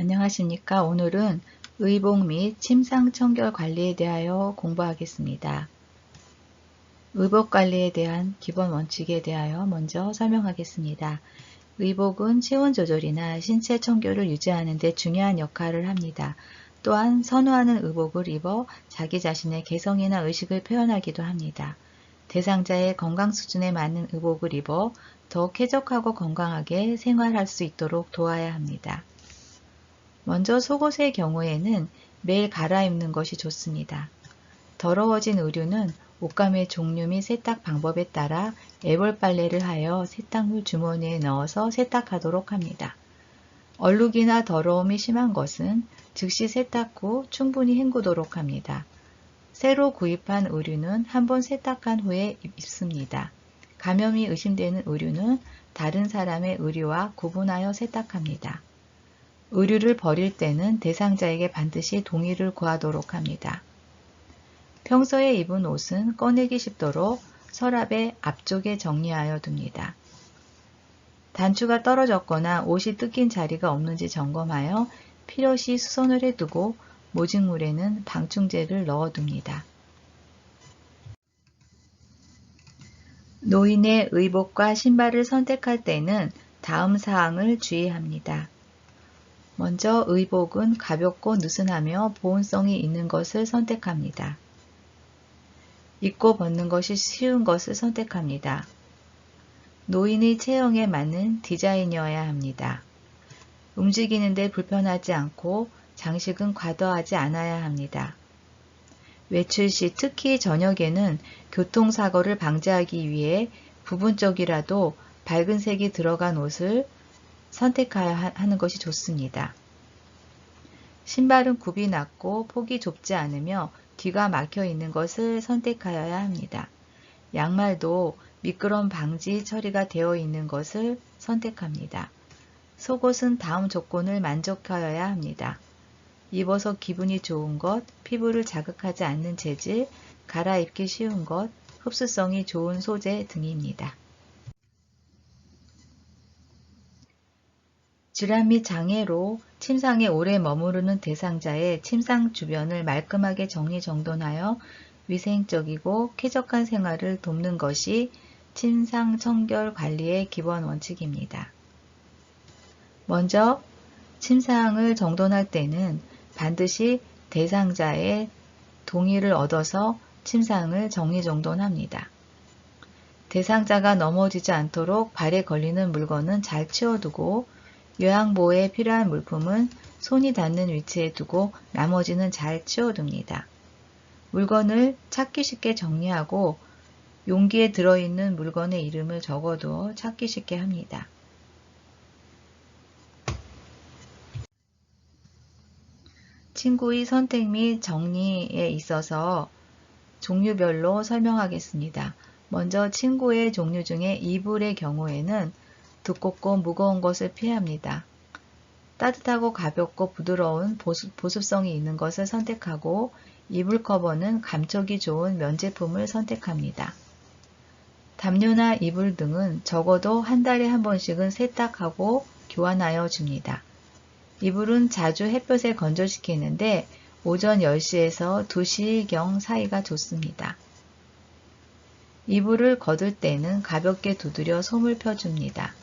안녕하십니까. 오늘은 의복 및 침상 청결 관리에 대하여 공부하겠습니다. 의복 관리에 대한 기본 원칙에 대하여 먼저 설명하겠습니다. 의복은 체온 조절이나 신체 청결을 유지하는 데 중요한 역할을 합니다. 또한 선호하는 의복을 입어 자기 자신의 개성이나 의식을 표현하기도 합니다. 대상자의 건강 수준에 맞는 의복을 입어 더 쾌적하고 건강하게 생활할 수 있도록 도와야 합니다. 먼저 속옷의 경우에는 매일 갈아입는 것이 좋습니다. 더러워진 의류는 옷감의 종류 및 세탁 방법에 따라 애벌 빨래를 하여 세탁물 주머니에 넣어서 세탁하도록 합니다. 얼룩이나 더러움이 심한 것은 즉시 세탁 후 충분히 헹구도록 합니다. 새로 구입한 의류는 한번 세탁한 후에 입습니다. 감염이 의심되는 의류는 다른 사람의 의류와 구분하여 세탁합니다. 의류를 버릴 때는 대상자에게 반드시 동의를 구하도록 합니다. 평소에 입은 옷은 꺼내기 쉽도록 서랍의 앞쪽에 정리하여 둡니다. 단추가 떨어졌거나 옷이 뜯긴 자리가 없는지 점검하여 필요시 수선을 해두고 모직물에는 방충제를 넣어둡니다. 노인의 의복과 신발을 선택할 때는 다음 사항을 주의합니다. 먼저 의복은 가볍고 느슨하며 보온성이 있는 것을 선택합니다. 입고 벗는 것이 쉬운 것을 선택합니다. 노인의 체형에 맞는 디자인이어야 합니다. 움직이는데 불편하지 않고 장식은 과도하지 않아야 합니다. 외출 시 특히 저녁에는 교통사고를 방지하기 위해 부분적이라도 밝은 색이 들어간 옷을 선택해야 하는 것이 좋습니다. 신발은 굽이 낮고 폭이 좁지 않으며 뒤가 막혀 있는 것을 선택하여야 합니다. 양말도 미끄럼 방지 처리가 되어 있는 것을 선택합니다. 속옷은 다음 조건을 만족하여야 합니다. 입어서 기분이 좋은 것, 피부를 자극하지 않는 재질, 갈아입기 쉬운 것, 흡수성이 좋은 소재 등입니다. 질환 및 장애로 침상에 오래 머무르는 대상자의 침상 주변을 말끔하게 정리정돈하여 위생적이고 쾌적한 생활을 돕는 것이 침상 청결 관리의 기본 원칙입니다. 먼저 침상을 정돈할 때는 반드시 대상자의 동의를 얻어서 침상을 정리정돈합니다. 대상자가 넘어지지 않도록 발에 걸리는 물건은 잘 치워두고 요양보호에 필요한 물품은 손이 닿는 위치에 두고 나머지는 잘 치워둡니다. 물건을 찾기 쉽게 정리하고 용기에 들어있는 물건의 이름을 적어두어 찾기 쉽게 합니다. 친구의 선택 및 정리에 있어서 종류별로 설명하겠습니다. 먼저 친구의 종류 중에 이불의 경우에는 두껍고 무거운 것을 피합니다. 따뜻하고 가볍고 부드러운 보습, 보습성이 있는 것을 선택하고 이불 커버는 감촉이 좋은 면 제품을 선택합니다. 담요나 이불 등은 적어도 한 달에 한 번씩은 세탁하고 교환하여 줍니다. 이불은 자주 햇볕에 건조시키는데 오전 10시에서 2시경 사이가 좋습니다. 이불을 거둘 때는 가볍게 두드려 솜을 펴줍니다.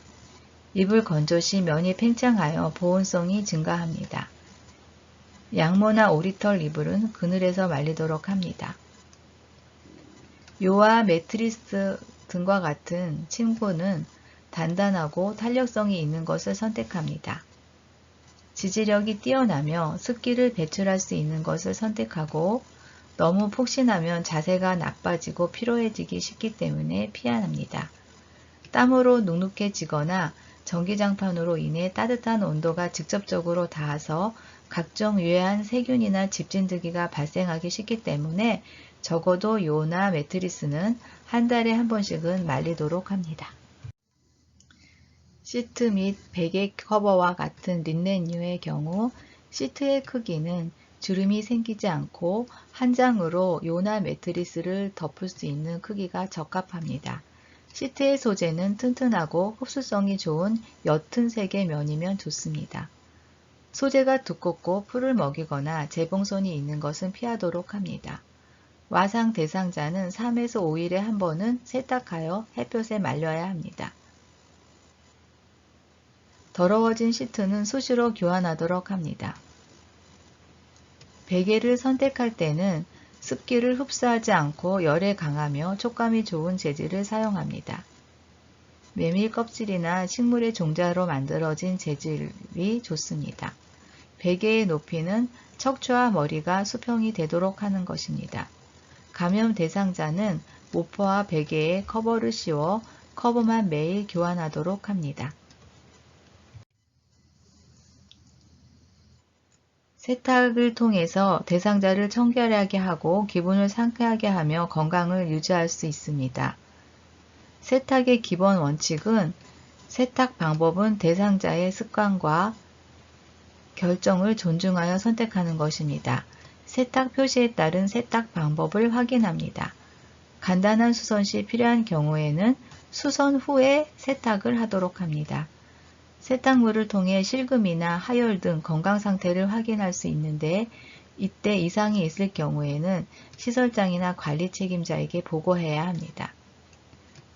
이불 건조 시 면이 팽창하여 보온성이 증가합니다. 양모나 오리털 이불은 그늘에서 말리도록 합니다. 요와 매트리스 등과 같은 침구는 단단하고 탄력성이 있는 것을 선택합니다. 지지력이 뛰어나며 습기를 배출할 수 있는 것을 선택하고 너무 폭신하면 자세가 나빠지고 피로해지기 쉽기 때문에 피합니다. 땀으로 눅눅해지거나 전기장판으로 인해 따뜻한 온도가 직접적으로 닿아서 각종 유해한 세균이나 집진드기가 발생하기 쉽기 때문에 적어도 요나 매트리스는 한 달에 한 번씩은 말리도록 합니다. 시트 및 베개 커버와 같은 린넨류의 경우 시트의 크기는 주름이 생기지 않고 한 장으로 요나 매트리스를 덮을 수 있는 크기가 적합합니다. 시트의 소재는 튼튼하고 흡수성이 좋은 옅은 색의 면이면 좋습니다. 소재가 두껍고 풀을 먹이거나 재봉선이 있는 것은 피하도록 합니다. 와상 대상자는 3에서 5일에 한 번은 세탁하여 햇볕에 말려야 합니다. 더러워진 시트는 수시로 교환하도록 합니다. 베개를 선택할 때는 습기를 흡수하지 않고 열에 강하며 촉감이 좋은 재질을 사용합니다. 메밀 껍질이나 식물의 종자로 만들어진 재질이 좋습니다. 베개의 높이는 척추와 머리가 수평이 되도록 하는 것입니다. 감염 대상자는 모퍼와 베개에 커버를 씌워 커버만 매일 교환하도록 합니다. 세탁을 통해서 대상자를 청결하게 하고 기분을 상쾌하게 하며 건강을 유지할 수 있습니다. 세탁의 기본 원칙은 세탁 방법은 대상자의 습관과 결정을 존중하여 선택하는 것입니다. 세탁 표시에 따른 세탁 방법을 확인합니다. 간단한 수선 시 필요한 경우에는 수선 후에 세탁을 하도록 합니다. 세탁물을 통해 실금이나 하열 등 건강 상태를 확인할 수 있는데 이때 이상이 있을 경우에는 시설장이나 관리 책임자에게 보고해야 합니다.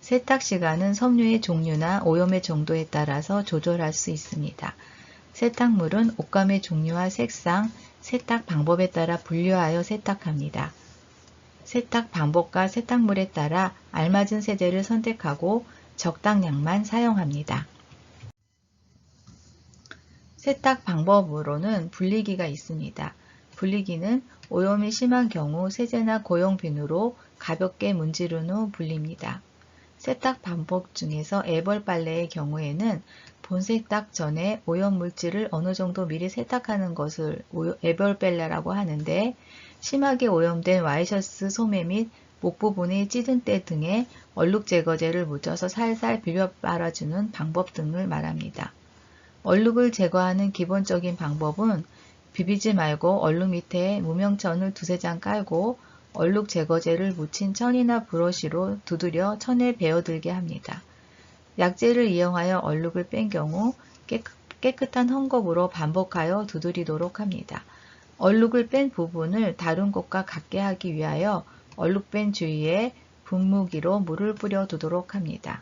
세탁 시간은 섬유의 종류나 오염의 정도에 따라서 조절할 수 있습니다. 세탁물은 옷감의 종류와 색상, 세탁 방법에 따라 분류하여 세탁합니다. 세탁 방법과 세탁물에 따라 알맞은 세제를 선택하고 적당량만 사용합니다. 세탁 방법으로는 분리기가 있습니다. 분리기는 오염이 심한 경우 세제나 고용비누로 가볍게 문지른 후 분립니다. 세탁 방법 중에서 애벌 빨래의 경우에는 본세탁 전에 오염 물질을 어느 정도 미리 세탁하는 것을 애벌 빨래라고 하는데 심하게 오염된 와이셔츠 소매 및 목 부분의 찌든 때 등에 얼룩 제거제를 묻혀서 살살 비벼 빨아주는 방법 등을 말합니다. 얼룩을 제거하는 기본적인 방법은 비비지 말고 얼룩 밑에 무명천을 두세 장 깔고 얼룩 제거제를 묻힌 천이나 브러쉬로 두드려 천에 베어들게 합니다. 약재를 이용하여 얼룩을 뺀 경우 깨끗한 헝겊으로 반복하여 두드리도록 합니다. 얼룩을 뺀 부분을 다른 곳과 같게 하기 위하여 얼룩 뺀 주위에 분무기로 물을 뿌려 두도록 합니다.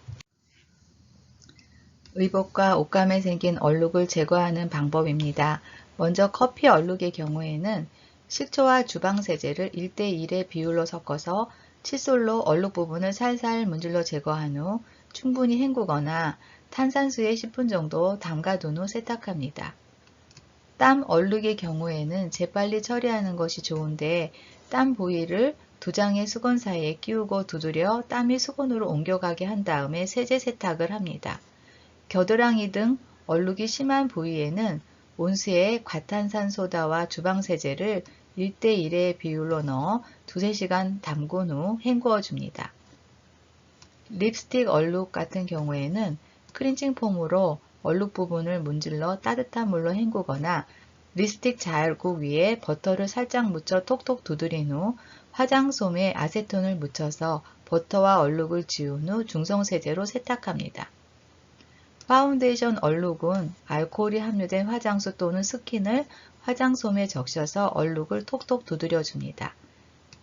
의복과 옷감에 생긴 얼룩을 제거하는 방법입니다. 먼저 커피 얼룩의 경우에는 식초와 주방세제를 1대1의 비율로 섞어서 칫솔로 얼룩 부분을 살살 문질러 제거한 후 충분히 헹구거나 탄산수에 10분 정도 담가둔 후 세탁합니다. 땀 얼룩의 경우에는 재빨리 처리하는 것이 좋은데 땀 부위를 두 장의 수건 사이에 끼우고 두드려 땀이 수건으로 옮겨가게 한 다음에 세제 세탁을 합니다. 겨드랑이 등 얼룩이 심한 부위에는 온수에 과탄산소다와 주방세제를 1대1의 비율로 넣어 두세 시간 담근 후 헹구어 줍니다. 립스틱 얼룩 같은 경우에는 크린징 폼으로 얼룩 부분을 문질러 따뜻한 물로 헹구거나 립스틱 자국 위에 버터를 살짝 묻혀 톡톡 두드린 후 화장솜에 아세톤을 묻혀서 버터와 얼룩을 지운 후 중성세제로 세탁합니다. 파운데이션 얼룩은 알코올이 함유된 화장수 또는 스킨을 화장솜에 적셔서 얼룩을 톡톡 두드려 줍니다.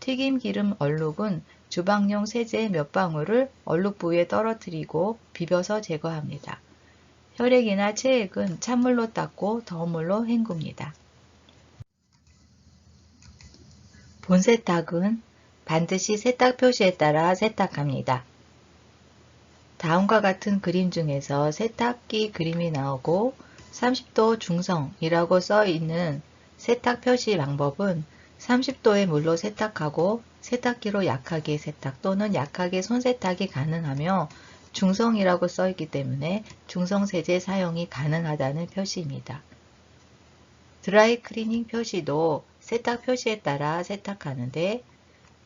튀김 기름 얼룩은 주방용 세제 몇 방울을 얼룩 부위에 떨어뜨리고 비벼서 제거합니다. 혈액이나 체액은 찬물로 닦고 더운 물로 헹굽니다. 본세탁은 반드시 세탁 표시에 따라 세탁합니다. 다음과 같은 그림 중에서 세탁기 그림이 나오고 30도 중성이라고 써 있는 세탁 표시 방법은 30도의 물로 세탁하고 세탁기로 약하게 세탁 또는 약하게 손세탁이 가능하며 중성이라고 써 있기 때문에 중성 세제 사용이 가능하다는 표시입니다. 드라이 클리닝 표시도 세탁 표시에 따라 세탁하는데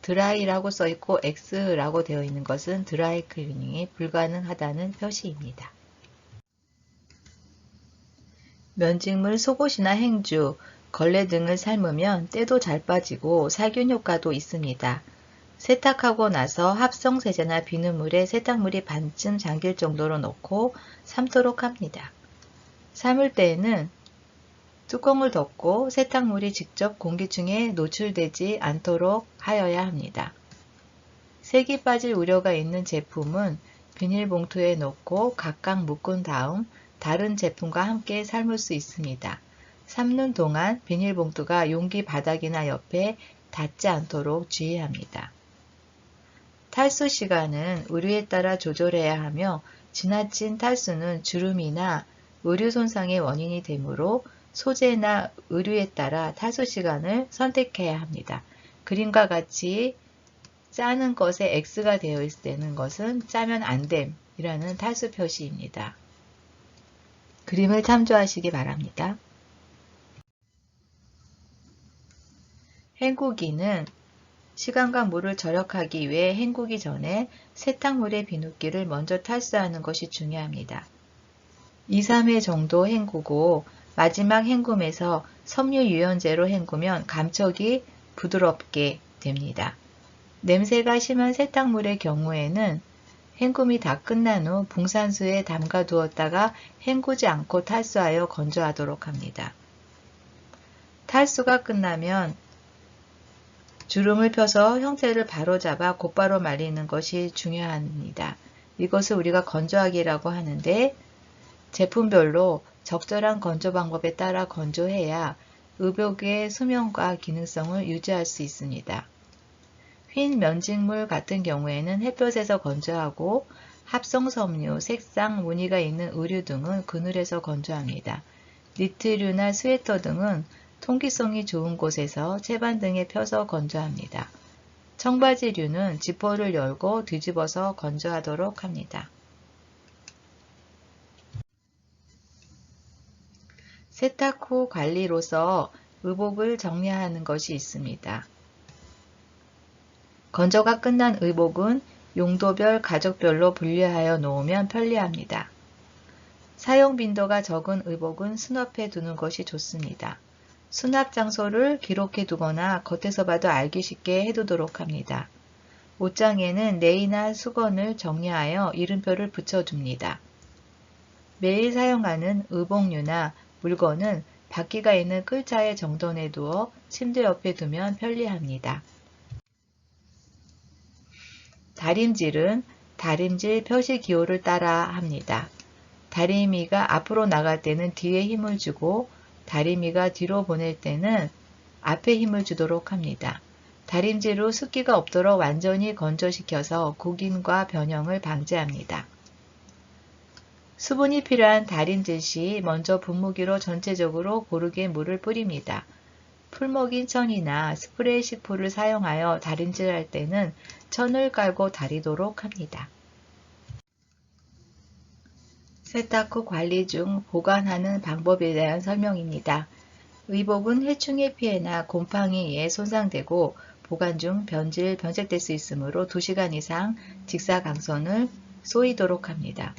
드라이라고 써있고 X라고 되어 있는 것은 드라이 클리닝이 불가능하다는 표시입니다. 면직물 속옷이나 행주, 걸레 등을 삶으면 때도 잘 빠지고 살균 효과도 있습니다. 세탁하고 나서 합성세제나 비눗물에 세탁물이 반쯤 잠길 정도로 넣고 삶도록 합니다. 삶을 때에는 뚜껑을 덮고 세탁물이 직접 공기 중에 노출되지 않도록 하여야 합니다. 색이 빠질 우려가 있는 제품은 비닐봉투에 넣고 각각 묶은 다음 다른 제품과 함께 삶을 수 있습니다. 삶는 동안 비닐봉투가 용기 바닥이나 옆에 닿지 않도록 주의합니다. 탈수 시간은 의류에 따라 조절해야 하며 지나친 탈수는 주름이나 의류 손상의 원인이 되므로 소재나 의류에 따라 탈수 시간을 선택해야 합니다. 그림과 같이 짜는 것에 X가 되어 있는 것은 짜면 안됨이라는 탈수 표시입니다. 그림을 참조하시기 바랍니다. 헹구기는 시간과 물을 절약하기 위해 헹구기 전에 세탁물의 비눗기를 먼저 탈수하는 것이 중요합니다. 2, 3회 정도 헹구고 마지막 헹굼에서 섬유 유연제로 헹구면 감촉이 부드럽게 됩니다. 냄새가 심한 세탁물의 경우에는 헹굼이 다 끝난 후 붕산수에 담가 두었다가 헹구지 않고 탈수하여 건조하도록 합니다. 탈수가 끝나면 주름을 펴서 형태를 바로잡아 곧바로 말리는 것이 중요합니다. 이것을 우리가 건조하기라고 하는데 제품별로 적절한 건조 방법에 따라 건조해야 의복의 수명과 기능성을 유지할 수 있습니다. 휜 면직물 같은 경우에는 햇볕에서 건조하고 합성섬유, 색상, 무늬가 있는 의류 등은 그늘에서 건조합니다. 니트류나 스웨터 등은 통기성이 좋은 곳에서 채반 등에 펴서 건조합니다. 청바지류는 지퍼를 열고 뒤집어서 건조하도록 합니다. 세탁 후 관리로서 의복을 정리하는 것이 있습니다. 건조가 끝난 의복은 용도별, 가족별로 분류하여 놓으면 편리합니다. 사용 빈도가 적은 의복은 수납해 두는 것이 좋습니다. 수납 장소를 기록해 두거나 겉에서 봐도 알기 쉽게 해두도록 합니다. 옷장에는 네이나 수건을 정리하여 이름표를 붙여줍니다. 매일 사용하는 의복류나 물건은 바퀴가 있는 끌차에 정돈해 두어 침대 옆에 두면 편리합니다. 다림질은 다림질 표시 기호를 따라 합니다. 다리미가 앞으로 나갈 때는 뒤에 힘을 주고 다리미가 뒤로 보낼 때는 앞에 힘을 주도록 합니다. 다림질로 습기가 없도록 완전히 건조시켜서 구김과 변형을 방지합니다. 수분이 필요한 다림질 시 먼저 분무기로 전체적으로 고르게 물을 뿌립니다. 풀먹인 천이나 스프레이 식풀을 사용하여 다림질할 때는 천을 깔고 다리도록 합니다. 세탁 후 관리 중 보관하는 방법에 대한 설명입니다. 의복은 해충의 피해나 곰팡이에 손상되고 보관 중 변질, 변색될 수 있으므로 2시간 이상 직사광선을 쏘이도록 합니다.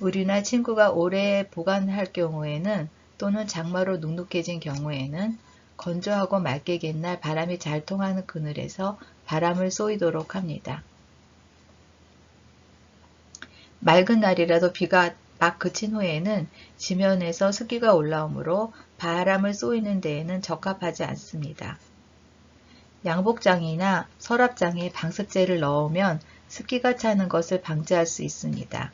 의류나 친구가 오래 보관할 경우에는 또는 장마로 눅눅해진 경우에는 건조하고 맑게 갠날 바람이 잘 통하는 그늘에서 바람을 쏘이도록 합니다. 맑은 날이라도 비가 막 그친 후에는 지면에서 습기가 올라오므로 바람을 쏘이는 데에는 적합하지 않습니다. 양복장이나 서랍장에 방습제를 넣으면 습기가 차는 것을 방지할 수 있습니다.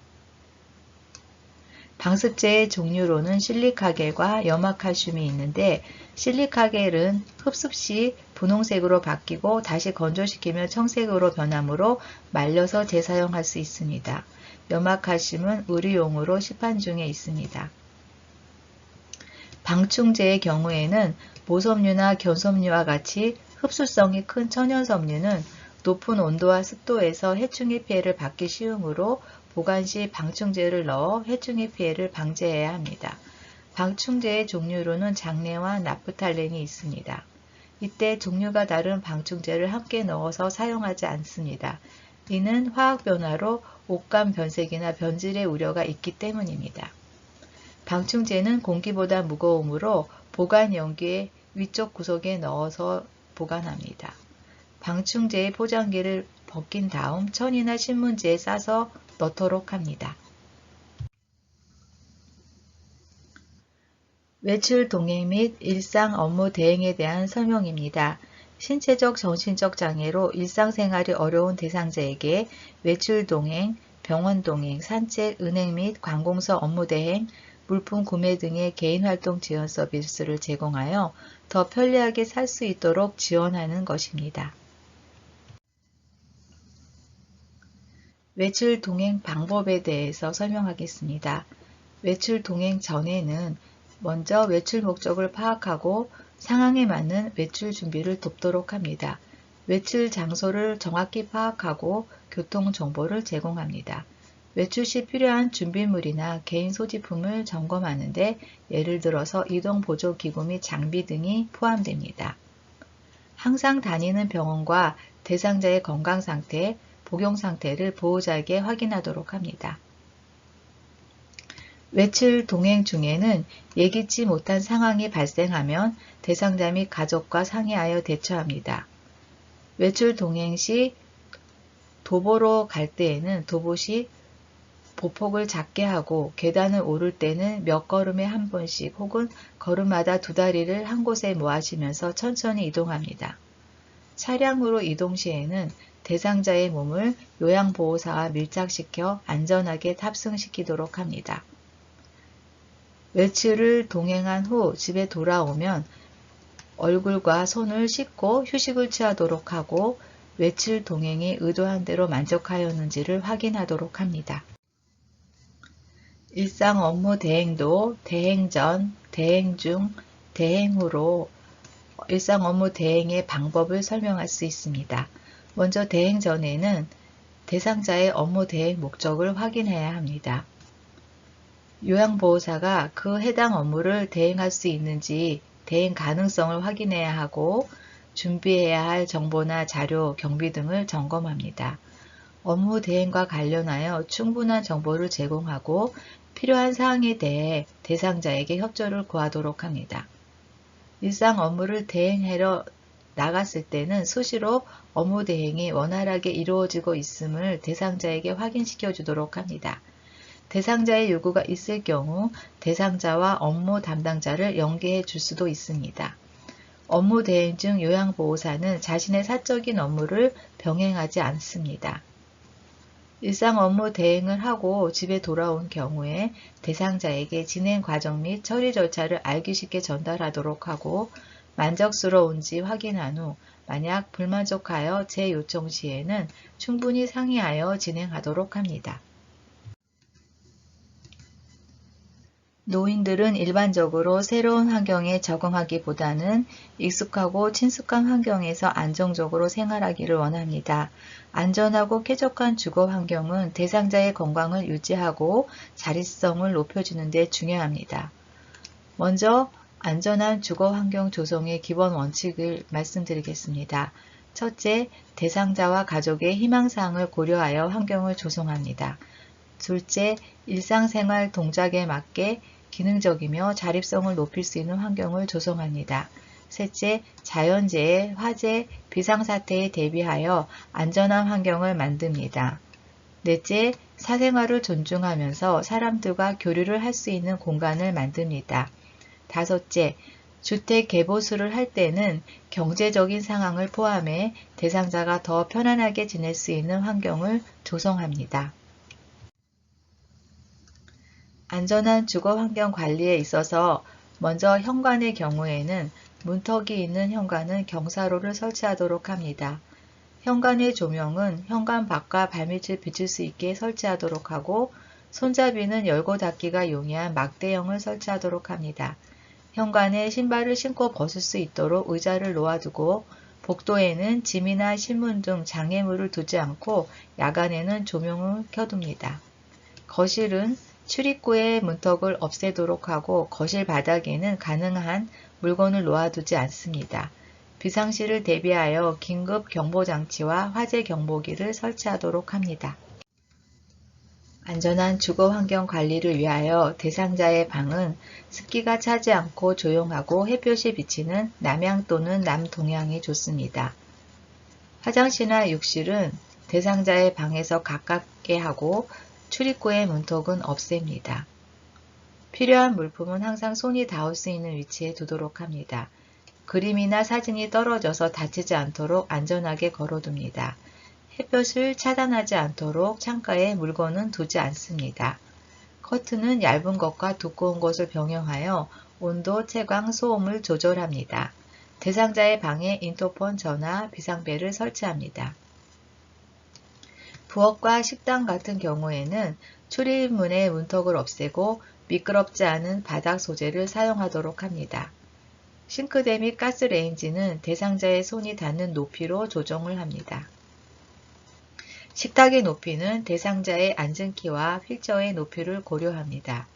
방습제의 종류로는 실리카겔과 염화칼슘이 있는데 실리카겔은 흡습 시 분홍색으로 바뀌고 다시 건조시키면 청색으로 변하므로 말려서 재사용할 수 있습니다. 염화칼슘은 의료용으로 시판 중에 있습니다. 방충제의 경우에는 모섬유나 견섬유와 같이 흡수성이 큰 천연섬유는 높은 온도와 습도에서 해충의 피해를 받기 쉬우므로 보관 시 방충제를 넣어 해충의 피해를 방지해야 합니다. 방충제의 종류로는 장내와 나프탈렌이 있습니다. 이때 종류가 다른 방충제를 함께 넣어서 사용하지 않습니다. 이는 화학 변화로 옷감 변색이나 변질의 우려가 있기 때문입니다. 방충제는 공기보다 무거우므로 보관 용기의 위쪽 구석에 넣어서 보관합니다. 방충제의 포장기를 벗긴 다음 천이나 신문지에 싸서 넣도록 합니다. 외출 동행 및 일상 업무 대행에 대한 설명입니다. 신체적 정신적 장애로 일상생활이 어려운 대상자에게 외출 동행, 병원 동행, 산책, 은행 및 관공서 업무 대행, 물품 구매 등의 개인활동 지원 서비스를 제공하여 더 편리하게 살 수 있도록 지원하는 것입니다. 외출 동행 방법에 대해서 설명하겠습니다. 외출 동행 전에는 먼저 외출 목적을 파악하고 상황에 맞는 외출 준비를 돕도록 합니다. 외출 장소를 정확히 파악하고 교통 정보를 제공합니다. 외출 시 필요한 준비물이나 개인 소지품을 점검하는데 예를 들어서 이동 보조 기구 및 장비 등이 포함됩니다. 항상 다니는 병원과 대상자의 건강 상태, 복용 상태를 보호자에게 확인하도록 합니다. 외출 동행 중에는 예기치 못한 상황이 발생하면 대상자 및 가족과 상의하여 대처합니다. 외출 동행 시 도보로 갈 때에는 도보 시 보폭을 작게 하고 계단을 오를 때는 몇 걸음에 한 번씩 혹은 걸음마다 두 다리를 한 곳에 모아시면서 천천히 이동합니다. 차량으로 이동 시에는 대상자의 몸을 요양보호사와 밀착시켜 안전하게 탑승시키도록 합니다. 외출을 동행한 후 집에 돌아오면 얼굴과 손을 씻고 휴식을 취하도록 하고 외출 동행이 의도한 대로 만족하였는지를 확인하도록 합니다. 일상 업무 대행도 대행 전, 대행 중, 대행 후로 일상 업무 대행의 방법을 설명할 수 있습니다. 먼저 대행 전에는 대상자의 업무 대행 목적을 확인해야 합니다. 요양보호사가 그 해당 업무를 대행할 수 있는지 대행 가능성을 확인해야 하고 준비해야 할 정보나 자료, 경비 등을 점검합니다. 업무 대행과 관련하여 충분한 정보를 제공하고 필요한 사항에 대해 대상자에게 협조를 구하도록 합니다. 일상 업무를 대행하러 나갔을 때는 수시로 업무 대행이 원활하게 이루어지고 있음을 대상자에게 확인시켜 주도록 합니다. 대상자의 요구가 있을 경우 대상자와 업무 담당자를 연계해 줄 수도 있습니다. 업무 대행 중 요양보호사는 자신의 사적인 업무를 병행하지 않습니다. 일상 업무 대행을 하고 집에 돌아온 경우에 대상자에게 진행 과정 및 처리 절차를 알기 쉽게 전달하도록 하고 만족스러운지 확인한 후 만약 불만족하여 재요청 시에는 충분히 상의하여 진행하도록 합니다. 노인들은 일반적으로 새로운 환경에 적응하기보다는 익숙하고 친숙한 환경에서 안정적으로 생활하기를 원합니다. 안전하고 쾌적한 주거 환경은 대상자의 건강을 유지하고 자립성을 높여주는 데 중요합니다. 먼저 안전한 주거 환경 조성의 기본 원칙을 말씀드리겠습니다. 첫째, 대상자와 가족의 희망사항을 고려하여 환경을 조성합니다. 둘째, 일상생활 동작에 맞게 기능적이며 자립성을 높일 수 있는 환경을 조성합니다. 셋째, 자연재해, 화재, 비상사태에 대비하여 안전한 환경을 만듭니다. 넷째, 사생활을 존중하면서 사람들과 교류를 할 수 있는 공간을 만듭니다. 다섯째, 주택 개보수를 할 때는 경제적인 상황을 포함해 대상자가 더 편안하게 지낼 수 있는 환경을 조성합니다. 안전한 주거 환경 관리에 있어서 먼저 현관의 경우에는 문턱이 있는 현관은 경사로를 설치하도록 합니다. 현관의 조명은 현관 밖과 발밑을 비출 수 있게 설치하도록 하고 손잡이는 열고 닫기가 용이한 막대형을 설치하도록 합니다. 현관에 신발을 신고 벗을 수 있도록 의자를 놓아두고 복도에는 짐이나 신문 등 장애물을 두지 않고 야간에는 조명을 켜둡니다. 거실은 출입구의 문턱을 없애도록 하고 거실 바닥에는 가능한 물건을 놓아두지 않습니다. 비상시를 대비하여 긴급 경보장치와 화재 경보기를 설치하도록 합니다. 안전한 주거 환경 관리를 위하여 대상자의 방은 습기가 차지 않고 조용하고 햇볕이 비치는 남향 또는 남동향이 좋습니다. 화장실이나 욕실은 대상자의 방에서 가깝게 하고 출입구의 문턱은 없앱니다. 필요한 물품은 항상 손이 닿을 수 있는 위치에 두도록 합니다. 그림이나 사진이 떨어져서 다치지 않도록 안전하게 걸어둡니다. 햇볕을 차단하지 않도록 창가에 물건은 두지 않습니다. 커튼은 얇은 것과 두꺼운 것을 병행하여 온도, 채광, 소음을 조절합니다. 대상자의 방에 인터폰 전화, 비상벨을 설치합니다. 부엌과 식당 같은 경우에는 출입문의 문턱을 없애고 미끄럽지 않은 바닥 소재를 사용하도록 합니다. 싱크대 및 가스레인지는 대상자의 손이 닿는 높이로 조정을 합니다. 식탁의 높이는 대상자의 앉은 키와 휠체어의 높이를 고려합니다.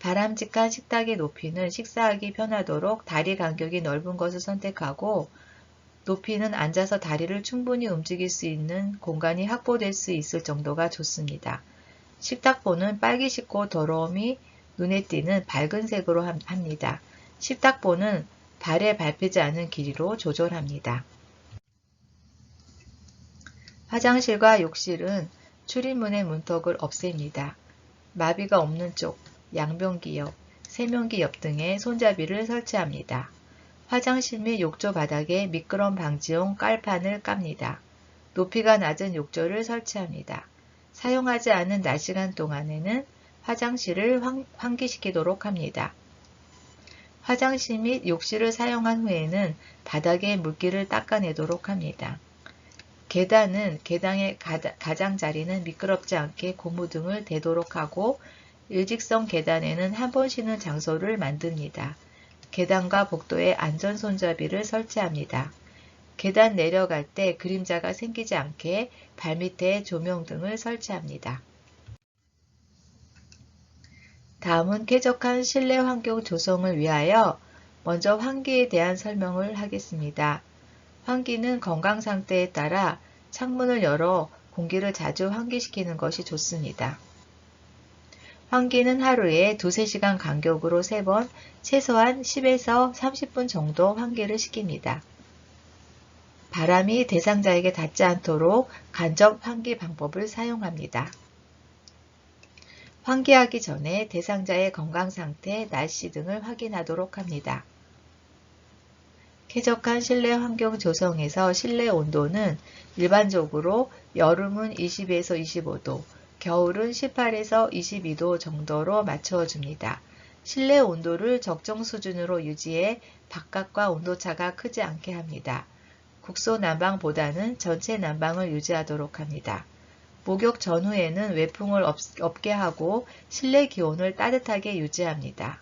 바람직한 식탁의 높이는 식사하기 편하도록 다리 간격이 넓은 것을 선택하고 높이는 앉아서 다리를 충분히 움직일 수 있는 공간이 확보될 수 있을 정도가 좋습니다. 식탁보는 빨기씻고 더러움이 눈에 띄는 밝은 색으로 합니다. 식탁보는 발에 밟히지 않은 길이로 조절합니다. 화장실과 욕실은 출입문의 문턱을 없앱니다. 마비가 없는 쪽, 양변기 옆, 세면기 옆 등에 손잡이를 설치합니다. 화장실 및 욕조 바닥에 미끄럼 방지용 깔판을 깝니다. 높이가 낮은 욕조를 설치합니다. 사용하지 않은 낮 시간 동안에는 화장실을 환, 기시키도록 합니다. 화장실 및 욕실을 사용한 후에는 바닥에 물기를 닦아내도록 합니다. 계단은 계단의 가장자리는 미끄럽지 않게 고무 등을 대도록 하고 일직선 계단에는 한 번 쉬는 장소를 만듭니다. 계단과 복도에 안전 손잡이를 설치합니다. 계단 내려갈 때 그림자가 생기지 않게 발밑에 조명등을 설치합니다. 다음은 쾌적한 실내 환경 조성을 위하여 먼저 환기에 대한 설명을 하겠습니다. 환기는 건강 상태에 따라 창문을 열어 공기를 자주 환기시키는 것이 좋습니다. 환기는 하루에 2, 3시간 간격으로 3번, 최소한 10에서 30분 정도 환기를 시킵니다. 바람이 대상자에게 닿지 않도록 간접 환기 방법을 사용합니다. 환기하기 전에 대상자의 건강 상태, 날씨 등을 확인하도록 합니다. 쾌적한 실내 환경 조성에서 실내 온도는 일반적으로 여름은 20에서 25도, 겨울은 18에서 22도 정도로 맞춰줍니다. 실내 온도를 적정 수준으로 유지해 바깥과 온도차가 크지 않게 합니다. 국소 난방보다는 전체 난방을 유지하도록 합니다. 목욕 전후에는 외풍을 없게 하고 실내 기온을 따뜻하게 유지합니다.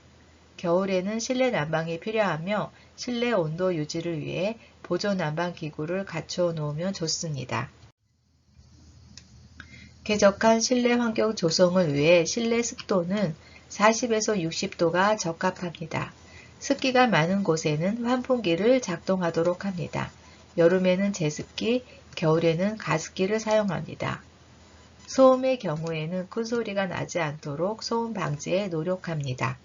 겨울에는 실내 난방이 필요하며 실내 온도 유지를 위해 보조 난방 기구를 갖춰 놓으면 좋습니다. 쾌적한 실내 환경 조성을 위해 실내 습도는 40에서 60도가 적합합니다. 습기가 많은 곳에는 환풍기를 작동하도록 합니다. 여름에는 제습기, 겨울에는 가습기를 사용합니다. 소음의 경우에는 큰 소리가 나지 않도록 소음 방지에 노력합니다.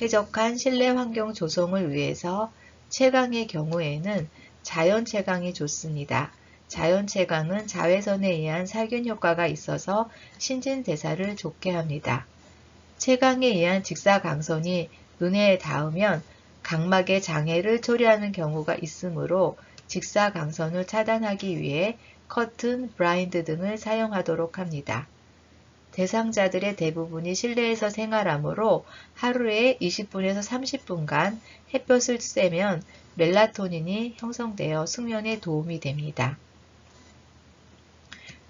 쾌적한 실내 환경 조성을 위해서 채광의 경우에는 자연 채광이 좋습니다. 자연 채광은 자외선에 의한 살균 효과가 있어서 신진 대사를 좋게 합니다. 채광에 의한 직사광선이 눈에 닿으면 각막에 장애를 초래하는 경우가 있으므로 직사광선을 차단하기 위해 커튼, 브라인드 등을 사용하도록 합니다. 대상자들의 대부분이 실내에서 생활하므로 하루에 20분에서 30분간 햇볕을 쐬면 멜라토닌이 형성되어 숙면에 도움이 됩니다.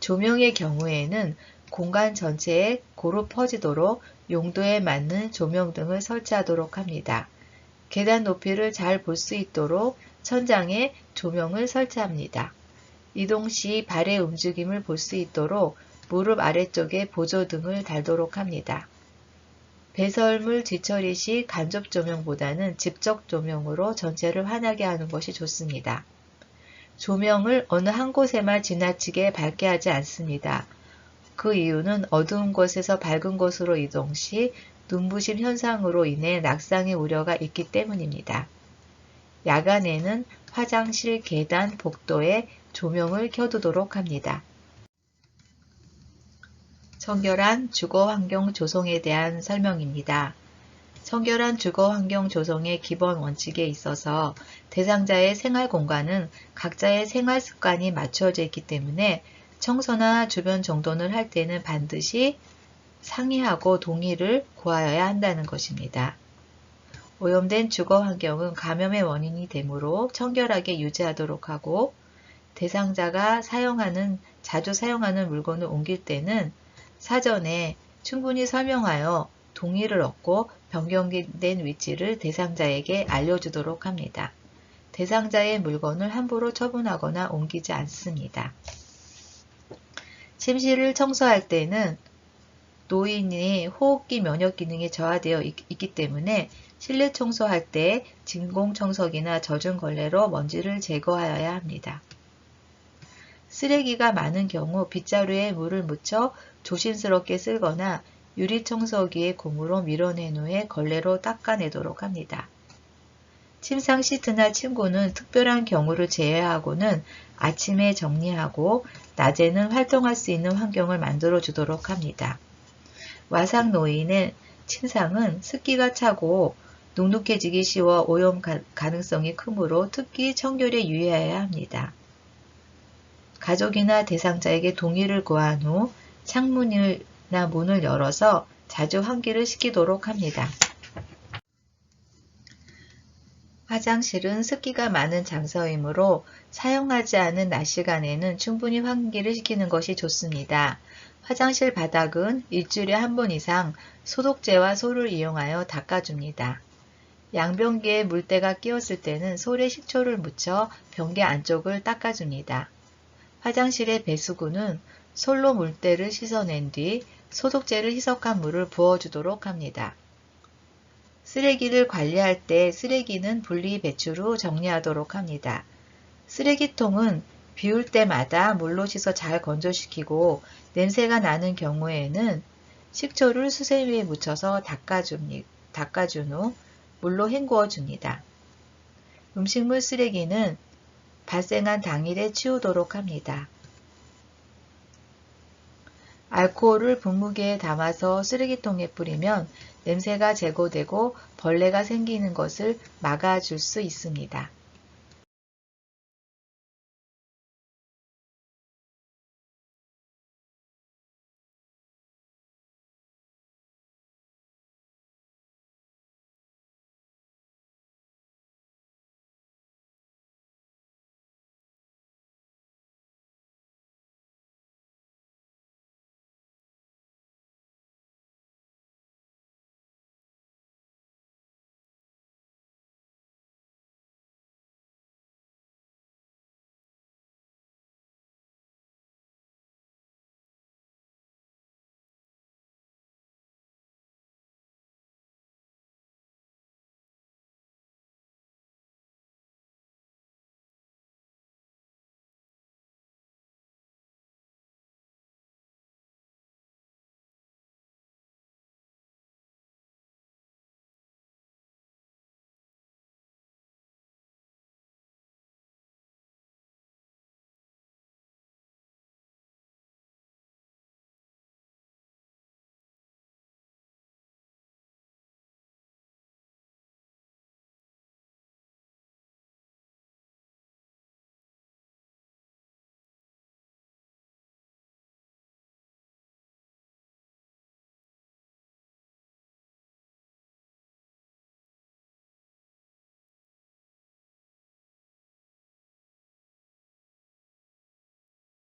조명의 경우에는 공간 전체에 고루 퍼지도록 용도에 맞는 조명 등을 설치하도록 합니다. 계단 높이를 잘 볼 수 있도록 천장에 조명을 설치합니다. 이동 시 발의 움직임을 볼 수 있도록 무릎 아래쪽에 보조등을 달도록 합니다. 배설물 뒤처리 시 간접 조명보다는 직접 조명으로 전체를 환하게 하는 것이 좋습니다. 조명을 어느 한 곳에만 지나치게 밝게 하지 않습니다. 그 이유는 어두운 곳에서 밝은 곳으로 이동 시 눈부심 현상으로 인해 낙상의 우려가 있기 때문입니다. 야간에는 화장실, 계단, 복도에 조명을 켜두도록 합니다. 청결한 주거 환경 조성에 대한 설명입니다. 청결한 주거 환경 조성의 기본 원칙에 있어서 대상자의 생활 공간은 각자의 생활 습관이 맞추어져 있기 때문에 청소나 주변 정돈을 할 때는 반드시 상의하고 동의를 구하여야 한다는 것입니다. 오염된 주거 환경은 감염의 원인이 되므로 청결하게 유지하도록 하고 대상자가 사용하는 자주 사용하는 물건을 옮길 때는 사전에 충분히 설명하여 동의를 얻고 변경된 위치를 대상자에게 알려주도록 합니다. 대상자의 물건을 함부로 처분하거나 옮기지 않습니다. 침실을 청소할 때는 노인이 호흡기 면역 기능이 저하되어 있 기 때문에 실내 청소할 때 진공 청소기나 젖은 걸레로 먼지를 제거하여야 합니다. 쓰레기가 많은 경우 빗자루에 물을 묻혀 조심스럽게 쓸거나 유리청소기에 고무로 밀어낸 후에 걸레로 닦아내도록 합니다. 침상 시트나 침구는 특별한 경우를 제외하고는 아침에 정리하고 낮에는 활동할 수 있는 환경을 만들어 주도록 합니다. 와상 노인의 침상은 습기가 차고 눅눅해지기 쉬워 오염 가능성이 크므로 특히 청결에 유의해야 합니다. 가족이나 대상자에게 동의를 구한 후 창문이나 문을 열어서 자주 환기를 시키도록 합니다. 화장실은 습기가 많은 장소이므로 사용하지 않은 낮 시간에는 충분히 환기를 시키는 것이 좋습니다. 화장실 바닥은 일주일에 한 번 이상 소독제와 솔을 이용하여 닦아줍니다. 양변기에 물때가 끼었을 때는 솔에 식초를 묻혀 변기 안쪽을 닦아줍니다. 화장실의 배수구는 솔로 물때를 씻어낸 뒤 소독제를 희석한 물을 부어주도록 합니다. 쓰레기를 관리할 때 쓰레기는 분리 배출 후 정리하도록 합니다. 쓰레기통은 비울 때마다 물로 씻어 잘 건조시키고 냄새가 나는 경우에는 식초를 수세미에 묻혀서 닦아준 후 물로 헹구어 줍니다. 음식물 쓰레기는 발생한 당일에 치우도록 합니다. 알코올을 분무기에 담아서 쓰레기통에 뿌리면 냄새가 제거되고 벌레가 생기는 것을 막아줄 수 있습니다.